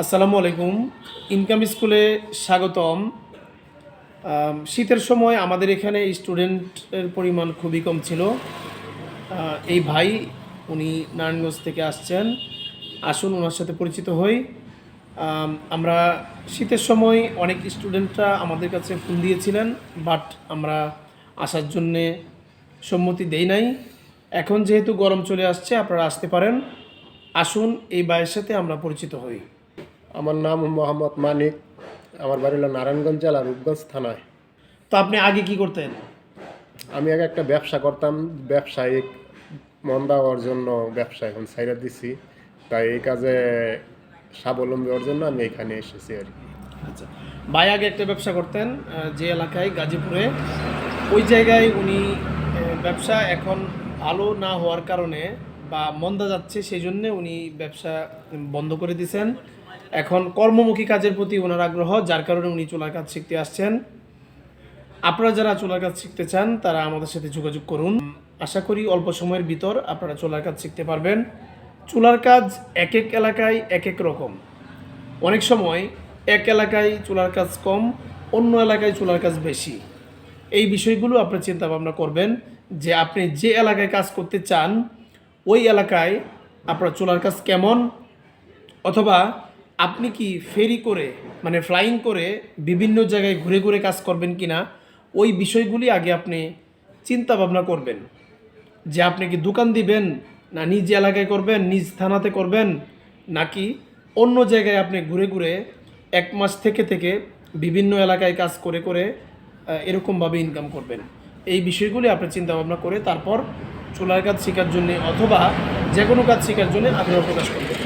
আসসালামু আলাইকুম। ইনকাম স্কুলে স্বাগতম। শীতের সময় আমাদের এখানে স্টুডেন্টের পরিমাণ খুবই কম ছিল। এই ভাই, উনি নারায়ণগঞ্জ থেকে আসছেন। আসুন ওনার সাথে পরিচিত হই। আমরা শীতের সময় অনেক স্টুডেন্টরা আমাদের কাছে ফোন দিয়েছিলেন, বাট আমরা আসার জন্যে সম্মতি দেই নাই। এখন যেহেতু গরম চলে আসছে, আপনারা আসতে পারেন। আসুন, এই ভাইয়ের সাথে আমরা পরিচিত হই। আমার নাম মোহাম্মদ মানিক। আমার বাড়ি হলো নারায়ণগঞ্জ জেলা রূপগঞ্জ থানায়। তো আপনি আগে কি করতেন? আমি আগে একটা ব্যবসা করতাম। ব্যবসায়িক মন্দা হওয়ার জন্য ব্যবসা এখন সাইরা দিছি। তাই এই কাজে স্বাবলম্বী হওয়ার জন্য আমি এখানে এসেছি আর কি। আচ্ছা ভাই আগে একটা ব্যবসা করতেন যে এলাকায় গাজীপুরে। ওই জায়গায় উনি ব্যবসা এখন ভালো না হওয়ার কারণে বা মন্দা যাচ্ছে সেই জন্যে উনি ব্যবসা বন্ধ করে দিয়েছেন এখন কর্মমুখী কাজের প্রতি ওনার আগ্রহ, যার কারণে উনি চুলার কাজ শিখতে আসছেন। আপনারা যারা চুলার কাজ শিখতে চান, তারা আমাদের সাথে যোগাযোগ করুন। আশা করি অল্প সময়ের ভিতর আপনারা চুলার কাজ শিখতে পারবেন। চুলার কাজ এক এক এলাকায় এক এক রকম। অনেক সময় এক এলাকায় চুলার কাজ কম, অন্য এলাকায় চুলার কাজ বেশি। এই বিষয়গুলো আপনার চিন্তা ভাবনা করবেন যে আপনি যে এলাকায় কাজ করতে চান, ওই এলাকায় আপনার চুলার কাজ কেমন? অথবা আপনি কি ফেরি করে মানে ফ্লাইং করে বিভিন্ন জায়গায় ঘুরে ঘুরে কাজ করবেন কিনা, ওই বিষয়গুলি আগে আপনি চিন্তা ভাবনা করবেন। যে আপনি কি দোকান দিবেন না নিজ এলাকায় করবেন, নিজ থানাতে করবেন, নাকি অন্য জায়গায় আপনি ঘুরে ঘুরে এক মাস থেকে থেকে বিভিন্ন এলাকায় কাজ করে করে এরকমভাবে ইনকাম করবেন। এই বিষয়গুলি আপনি চিন্তা ভাবনা করে তারপর চুলার কাজ শেখার জন্যে অথবা যে কোনো কাজ শেখার জন্য আগ্রহ প্রকাশ করবেন।